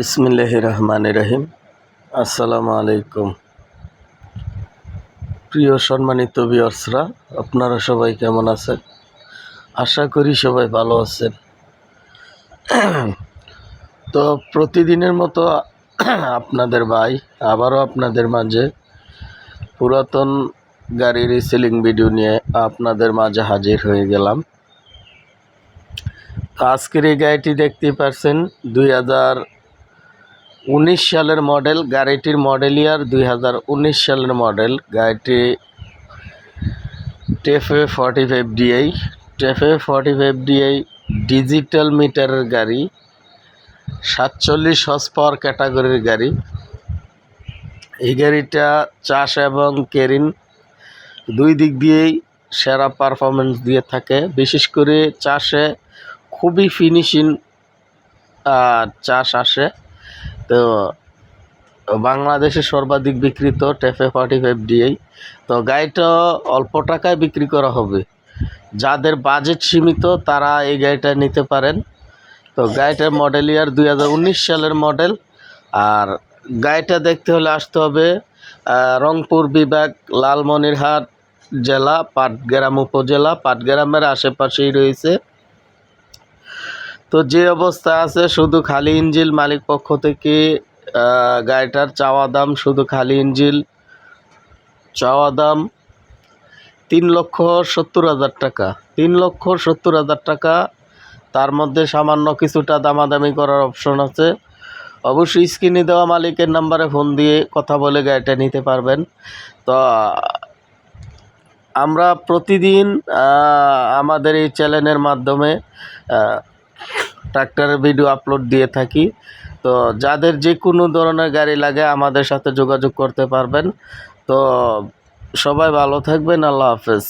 বিসমিল্লাহ রহমান রহিম আসসালামু আলাইকুম প্রিয় সম্মানিত বিয়র্সরা আপনারা সবাই কেমন আছেন? আশা করি সবাই ভালো আছেন। তো প্রতিদিনের মতো আপনাদের ভাই, আবারও আপনাদের মাঝে পুরাতন গাড়ির রিসেলিং ভিডিও নিয়ে আপনাদের মাঝে হাজির হয়ে গেলাম। আজকের এই গাড়িটি দেখতে পাচ্ছেন দুই হাজার উনিশ সালের মডেল গাড়িটির মডেল ইয়ার, দুই হাজার উনিশ সালের মডেল গাড়িটি TAFE forty five D I TAFE forty five D I digital মিটারের গাড়ি, সাতচল্লিশ হর্স পাওয়ার ক্যাটাগরির গাড়ি। এই গাড়িটা চাষ এবং কেরিন দুই দিক দিয়েই সেরা পারফরমেন্স দিয়ে থাকে। বিশেষ করে চাষে খুবই ফিনিশিং চাষ আসে। তো, বাংলাদেশে সর্বাধিক বিক্রিত টেফে ফর্টি ফাইভ ডিআই তো গাড়িটা অল্প টাকায় বিক্রি করা হবে। যাদের বাজেট সীমিত, তারা এই গাড়িটা নিতে পারেন। তো গাড়িটার মডেল ইয়ার দুই হাজার উনিশ সালের মডেল আর গাড়িটা দেখতে হলে আসতে হবে রংপুর বিভাগ, লালমনিরহাট জেলা, পাটগ্রাম উপজেলা। পাটগ্রামের আশেপাশেই রয়েছে তো যে অবস্থা আছে, শুধু খালি ইঞ্জিল মালিক পক্ষ থেকে গাড়িটার চাওয়া দাম শুধু খালি ইঞ্জিল চাওয়া দাম তিন লক্ষ সত্তর হাজার টাকা। তিন লক্ষ সত্তর হাজার টাকা, তার মধ্যে সামান্য কিছুটা দামাদামি করার অপশন আছে। অবশ্যই স্ক্রিনে দেওয়া মালিকের নাম্বারে ফোন দিয়ে কথা বলে গাড়িটা নিতে পারবেন। তো, আমরা প্রতিদিন আমাদের এই চ্যানেলের মাধ্যমে ট্রাক্টরের ভিডিও আপলোড দিয়ে থাকি। তো যাদের যে কোনো ধরনের গাড়ি লাগে আমাদের সাথে যোগাযোগ করতে পারবেন। তো সবাই ভালো থাকবেন, আল্লাহ হাফেজ।